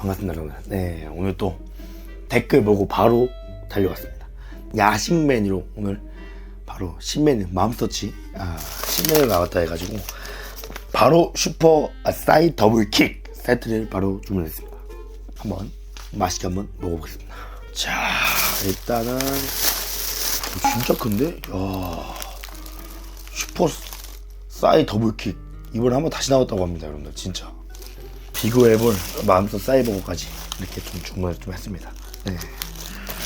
반갑습니다, 여러분. 네, 오늘 또 댓글 보고 바로 달려갔습니다. 야식 메뉴로 오늘 바로 신메뉴 맘스터치 아, 신메뉴 나왔다 해가지고 바로 슈퍼 아싸이 더블킥 세트를 바로 주문했습니다. 한번 맛있게 한번 먹어보겠습니다. 자, 일단은 진짜 큰데? 야, 슈퍼 사이 더블킥 이번에 한번 다시 나왔다고 합니다, 여러분들 진짜. 비교해볼 마음껏 사이버거까지 이렇게 좀 주문을 좀 했습니다. 네.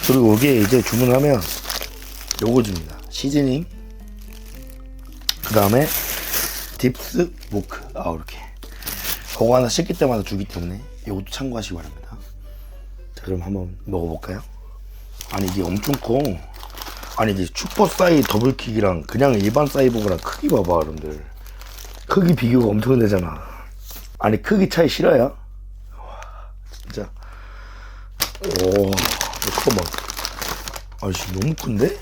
그리고 여기에 이제 주문하면 요거 줍니다. 시즈닝. 그 다음에 딥스 모크. 아, 이렇게. 그거 하나 시킬 때마다 주기 때문에 이것도 참고하시기 바랍니다. 자, 그럼 한번 먹어볼까요? 아니, 이게 엄청 커. 아니, 이게 슈퍼 사이 더블킥이랑 그냥 일반 사이버거랑 크기 봐봐, 여러분들. 크기 비교가 엄청 되잖아. 아니 크기 차이 싫어요? 와, 진짜. 오, 잠깐만. 아씨 너무 큰데?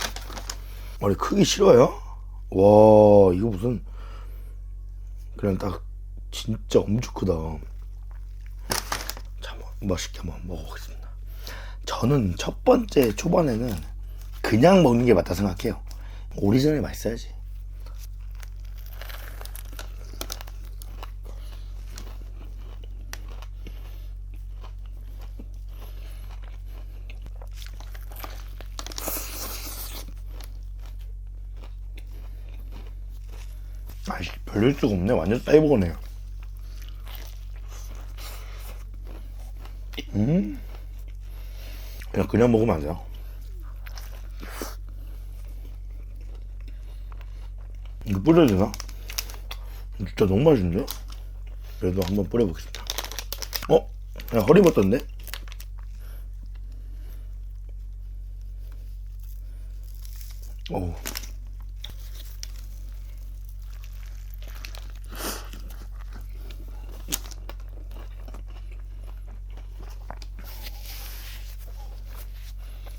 아니 크기 싫어요? 와, 이거 무슨 그냥 딱 진짜 엄청 크다. 자, 한번 맛있게 한번 먹어보겠습니다. 저는 첫 번째 초반에는 그냥 먹는 게 맞다 생각해요. 오리지널이 맛있어야지. 아이씨 별일 수가 없네 완전 사이버거네요 음 그냥 그냥 먹으면 안 돼요 이거 뿌려야 되나? 진짜 너무 맛있는데? 그래도 한번 뿌려보겠습니다 어? 그냥 허리 버터인데? 오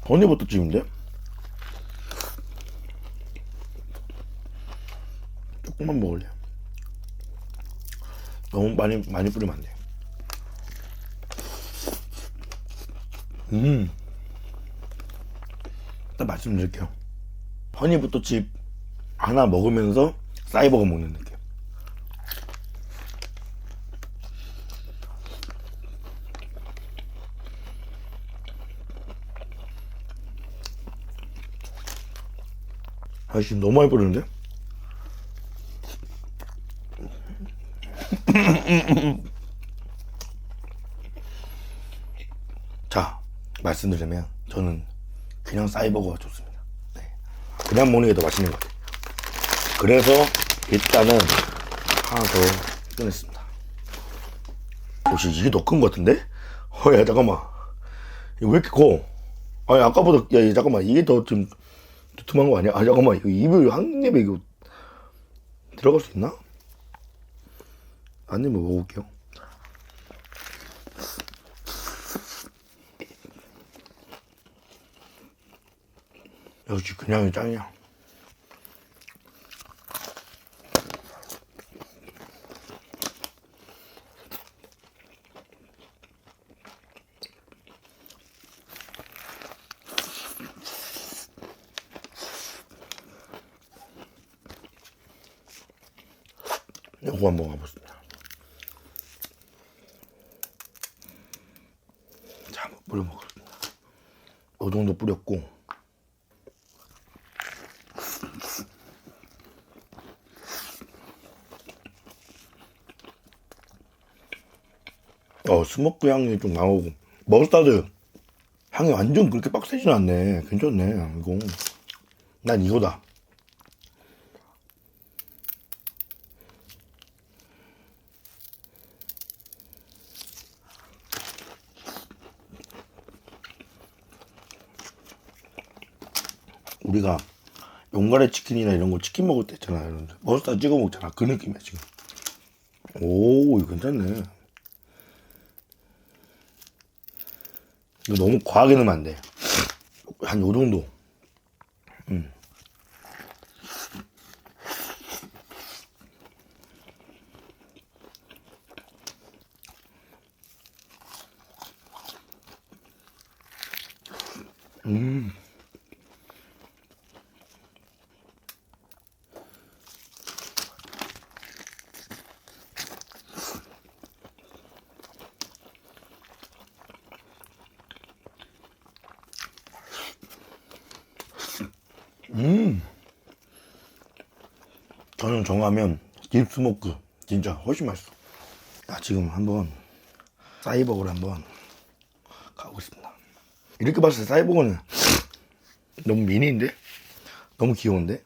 허니버터 찜인데? 조금만 먹을래. 너무 많이 많이 뿌리면 안 돼. 음. 일단 말씀드릴게요. 허니버터 칩 하나 먹으면서 사이버거 먹는 느낌. 아, 지금 너무 많이 뿌리는데? 자, 말씀드리면 저는 그냥 사이버거가 좋습니다. 네. 그냥 먹는 게 더 맛있는 것 같아요. 그래서 일단은 하나 더 꺼냈습니다. 혹시 이게 더 큰 것 같은데? 어, 야, 잠깐만. 이거 왜 이렇게 커? 아니, 아까보다, 야, 잠깐만. 이게 더 좀, 두툼한 거 아니야? 아 잠깐만 이거 입을 한 입에 이거 들어갈 수 있나? 안 입에 먹어볼게요. 역시 그냥이 짱이야. 요거 한번 가보겠습니다. 자, 한번 뿌려 먹겠습니다. 요 정도 뿌렸고. 어, 스모크 향이 좀 나오고. 머스타드 향이 완전 그렇게 빡세진 않네. 괜찮네, 이거. 난 이거다. 우리가 용가래 치킨이나 이런 거 치킨 먹을 때 있잖아. 이런 머스타 찍어 먹잖아. 그 느낌이야, 지금. 오, 이거 괜찮네. 이거 너무 과하게 넣으면 안 돼. 한 요 정도. 음. 음. 음. 저는 정하면 딥스모크 진짜 훨씬 맛있어. 아, 지금 한번 사이버거를 한번 가고 있습니다. 이렇게 봤을 때 사이버거는 너무 미니인데? 너무 귀여운데?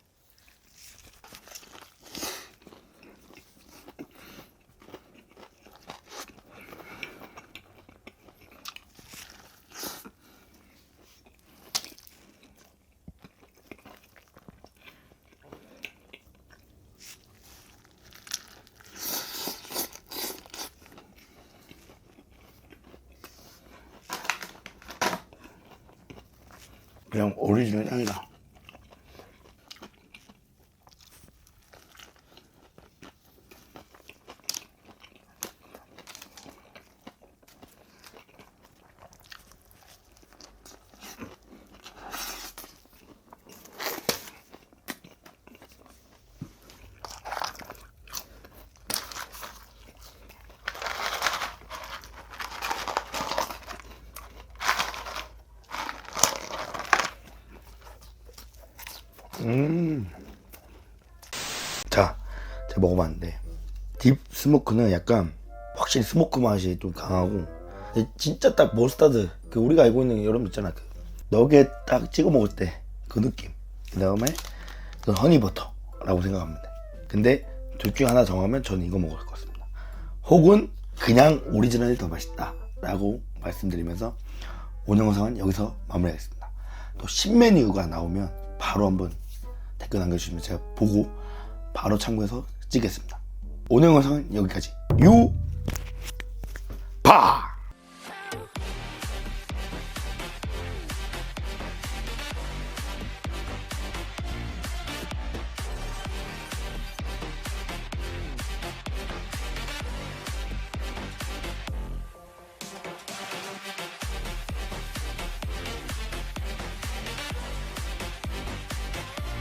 그냥 오리지널 향이다. 음. 자, 제가 먹어봤는데 딥 스모크는 약간 확실히 스모크 맛이 좀 강하고 진짜 딱 머스타드 그 우리가 알고 있는 여러분 있잖아. 그 너겟 딱 찍어 먹을 때 그 느낌. 그 다음에 그 허니버터라고 돼 근데 둘 중에 하나 정하면 저는 이거 먹을 것 같습니다. 혹은 그냥 오리지널이 더 맛있다 라고 말씀드리면서 오늘 영상은 여기서 마무리하겠습니다. 또 신메뉴가 나오면 바로 한번 댓글 남겨주시면 제가 보고 바로 참고해서 찍겠습니다. 오늘 영상은 여기까지. 유, 바!